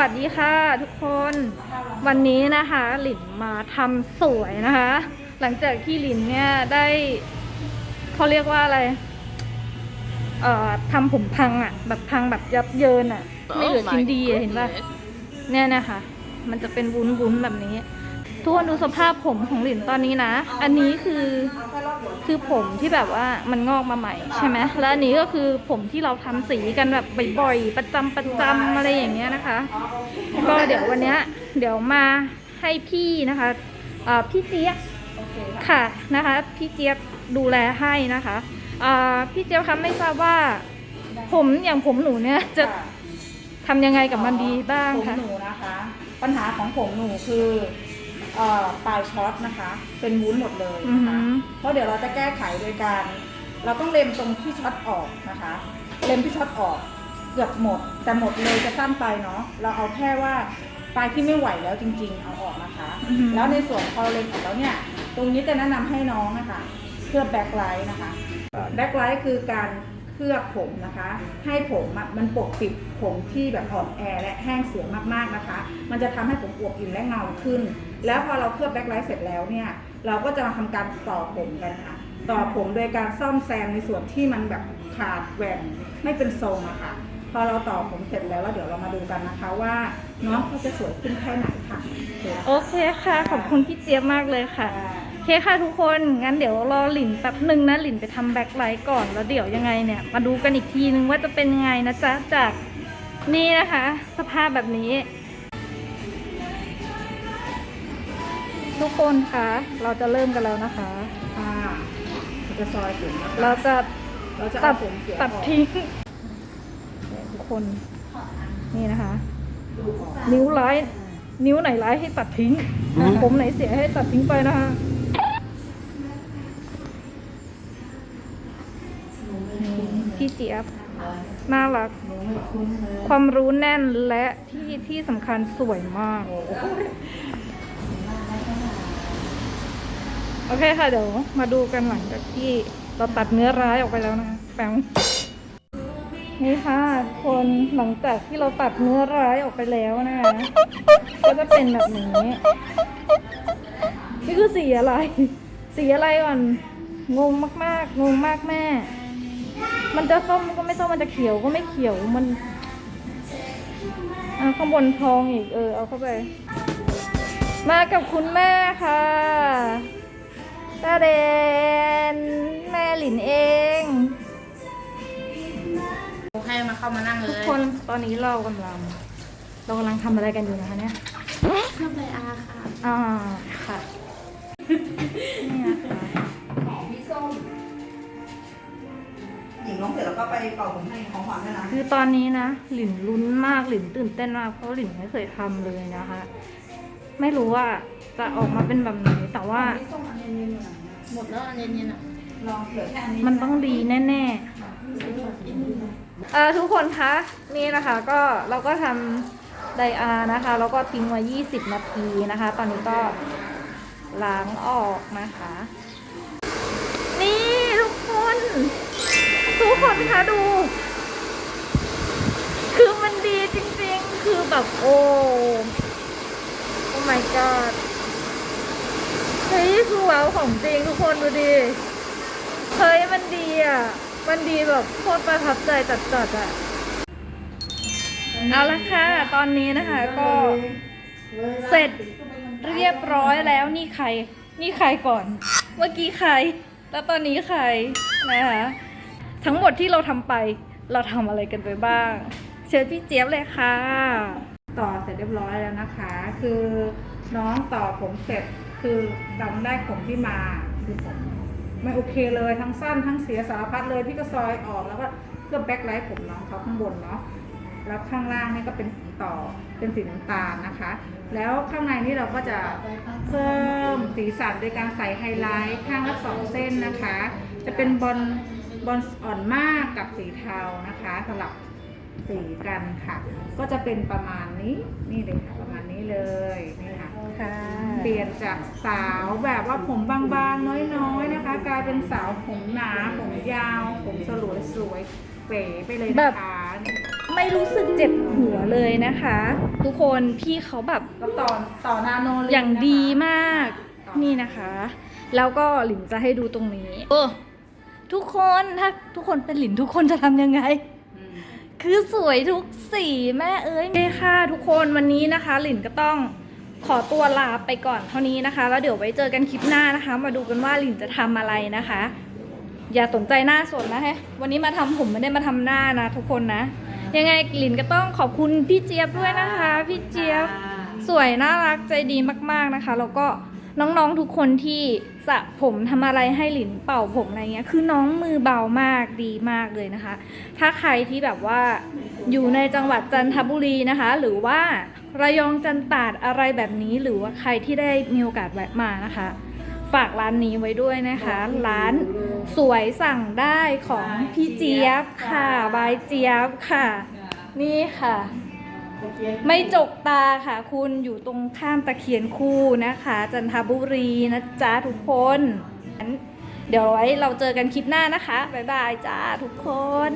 วัสดีค่ะทุกคนวันนี้นะคะหลินมาทำสวยนะคะ หลังจากที่หลินเนี่ยได้เขาเรียกว่าอะไร เอ่อทำผมพังอะ่ะ แบบพังแบบยับเยินอะ่ะ ไม่เหลือชิ้นดีอะเห็นป่ะเนี่ยนะคะ มันจะเป็นวุ้นวุ้นๆแบบนี้ ทุกคนดูสภาพผมของหลินตอนนี้นะ อันนี้คือ คือผมที่แบบว่ามันงอกมาใหม่ใช่ไหมแล้วอันนี้ก็คือผมที่เราทำสีกันแบบบ่อยๆประจำประจำอะไรอย่างเงี้ยนะคะ ก็เดี๋ยววันเนี้ยเดี๋ยวมาให้พี่นะคะอ่อพี่เจี๊ยบค่ะนะคะพี่เจี๊ยบดูแลให้นะคะอ่อพี่เจี๊ยบคะไม่ทราบว่า ผมอย่างผมหนูเนี่ยจะทำยังไงกับมันดีบ้างผมหนูนะคะ ปัญหาของผมหนูคือ เอ่อปลายช็อตนะคะ เป็นวุ้นหมดเลยอือนะหืคะอเพราะเดี๋ยวเราจะแก้ไขโดยการ เราต้องเล็มตรงที่ช็อตออกนะคะ เล็มที่ช็อตออกเกือบหมด แต่หมดเลยจะสั้นไปเนาะ เราเอาแค่ว่าปลายที่ไม่ไหวแล้วจริง ๆ เอาออกนะคะ อือหือ แล้วในส่วนพอเล็มออกแล้วเนี่ย ตรงนี้จะแนะนำให้น้องนะคะเคลือบแบ็คไลท์นะคะ แบ็คไลท์คือการ เคลือบผมนะคะ ให้ผมมันปกปิดผมที่แบบอ่อนแอและแห้งเสียมากๆนะคะ มันจะทำให้ผมอวบอิ่มและเงาขึ้น แล้วพอเราเคลือบแบ็คไลท์เสร็จแล้วเนี่ยเราก็จะมาทำการต่อผมกันค่ะต่อผมโดยการซ่อมแซมในส่วนที่มันแบบขาดแหว่งไม่เป็นทรงอะค่ะพอเราต่อผมเสร็จแล้วแล้วเดี๋ยวเรามาดูกันนะคะว่าน้องเขาจะสวยขึ้นแค่ไหนค่ะโอเคค่ะขอบคุณพี่เจี๊ยบมากเลยค่ะ เคค่ะทุกคนงั้นเดี๋ยวรอหลินแป๊บหนึ่งนะหลินไปทำแบ็คไลท์ก่อนแล้วเดี๋ยวยังไงเนี่ย มาดูกันอีกทีนึงว่าจะเป็นยังไงนะจ๊ะจากนี่นะคะ สภาพแบบนี้ ทุกคนคะเราจะเริ่มกันแล้วนะคะ ค่ะเราจะซอยผมนะคะเราจะเราจะตัเอาดผมเสียตัดออกทิ้งเนี่ยทุกคนนี่นะคะ นิ้วร้าย นิ้วไหนร้ายให้ตัดทิ้งอะผมไหนเสียให้ตัดทิ้งไปนะคะนี่ พี่เจี๊ยบน่ารัก ความรู้แน่นและที่ที่สำคัญสวยมาก โอเคค่ะเดี๋ยวมาดูกันหลังจากที่เราตัดเนื้อร้ายออกไปแล้วนะคะแปงนี่ค่ะ คนหลังจากที่เราตัดเนื้อร้ายออกไปแล้วนะคะก็จะเป็นแบบนี้ นี่คือสีอะไร สีอะไรก่อน งงมากๆ งงมากแม่ มันจะส้มก็ไม่ส้มมันจะเขียวก็ไม่เขียวมันอะข้างบนทองอีกเออเอาเข้าไป มากับคุณแม่ค่ะตาเดนแม่หลินเองให้มาเข้ามานั่งเลทุกยคนตอนนี้เรากำลังเรากำลังทำอะไรกันอยู่นะคะเนี่ยชอบเลยอาค่ะอ่าค่ะนี่นะคะ หญิงร้องเสร็จแล้วก็ไปเป่าผมให้ของขวัญด้วยนะคือตอนนี้นะหลินลุ้นมากหลินตื่นเต้นมากเพราะหลินไม่เคยทำเลยนะคะ ไม่รู้ว่าจะออกมาเป็นแบบไหนแต่ว่าส้มอันนี้มีหน่อยนะหมดแล้วอันนี้เนี่ยนะลองเหลือแค่อันนี้มันต้องดีแน่ๆเออทุกคนคะนี่นะคะก็เราก็ทำไดอาร์นะคะ แล้วก็ทิ้งไว้ 20 นาทีนะคะ ตอนนี้ก็ล้างออกนะคะ นี่ทุกคน ทุกคนคะดู คือมันดีจริงๆ คือแบบโอ้โอ้ my god เฮ้ยคือว้าวของจริงทุกคนดูดิเฮ้ยมันดีอะ มันดีแบบโคตรประทับใจจัดๆอะ เอาละค่ะ ตอนนี้นะคะก็เสร็จเรียบร้อยแล้วนี่ใคร นี่ใครก่อน เมื่อกี้ใคร แล้วตอนนี้ใครนะคะ ทั้งหมดที่เราทำไปเราทำอะไรกันไปบ้าง เชิญพี่เจี๊ยบเลยค่ะ ต่อเสร็จเรียบร้อยแล้วนะคะ คือน้องต่อผมเสร็จคือจำได้ผมที่มาคือผมไม่โอเคเลยทั้งสั้นทั้งเสียสารพัดเลยพี่ก็ซอยออกแล้วก็เคลือแบ็คไลท์ผมน้องเขาข้างบนเนาะแล้วข้างล่างนี่ก็เป็นสีต่อเป็นสีน้ำตาลนะคะ แล้วข้างในนี่เราก็จะเพิ่มสีสันโดยการใส่ไฮไลท์ข้างละสองเส้นนะคะ จะเป็นบอล บอลอ่อนมากกับสีเทานะคะสลับสีกันค่ะ ก็จะเป็นประมาณนี้นี่เลยค่ะประมาณนี้เลยนี่ค่ะค่ะเปลี่ยนจากสาวแบบว่าผมบางๆ น้อยๆนะคะ กลายเป็นสาวผมหนาผมยาว ผมสลวยสวยๆเป๋ไปเลยนะคะไม่รู้สึกเจ็บหัวเลยนะคะ ทุกคนพี่เขาแบบแล้วต่อต่อนาโนลิอย่างดีมากต่อนี่นะคะ แล้วก็หลินจะให้ดูตรงนี้ โอ้ ทุกคนถ้าทุกคนเป็นหลินทุกคนจะทำยังไงอืมคือสวยทุกสีแม่เอ้ยเย้ค่ะ ทุกคนวันนี้นะคะ หลินก็ต้องขอตัวลาไปก่อนเท่านี้นะคะ แล้วเดี๋ยวไว้เจอกันคลิปหน้านะคะ มาดูกันว่าหลินจะทำอะไรนะคะ อย่าสนใจหน้าสดนะฮะวันนี้มาทำผมไม่ได้มาทำหน้านะ ทุกคนนะ ยังไงหลินก็ต้องขอบคุณพี่เจี๊ยบด้วยนะคะ พี่เจี๊ยบสวยน่ารักใจดีมาก ๆนะคะ แล้วก็ น้องๆทุกคนที่สระผมทำอะไรให้หลินเป่าผมอะไรเงี้ย คือน้องมือเบามากดีมากเลยนะคะ ถ้าใครที่แบบว่าอยู่ในจังหวัดจันทบุรีนะคะ หรือว่าระยองจันตาดอะไรแบบนี้หรือว่าใครที่ได้มีโอกาสแวะมานะคะ ฝากร้านนี้ไว้ด้วยนะคะ ร้านสวยสั่งได้ของพี่เจี๊ยบค่ะบายเจี๊ยบค่ะ นี่ค่ะ ไม่จกตาค่ะ คุณอยู่ตรงข้ามตะเคียนคู่นะคะ จันทบุรีนะจ๊ะทุกคนงั้นเดี๋ยวไว้เราเจอกันคลิปหน้านะคะ บ๊ายบายจ้าทุกคน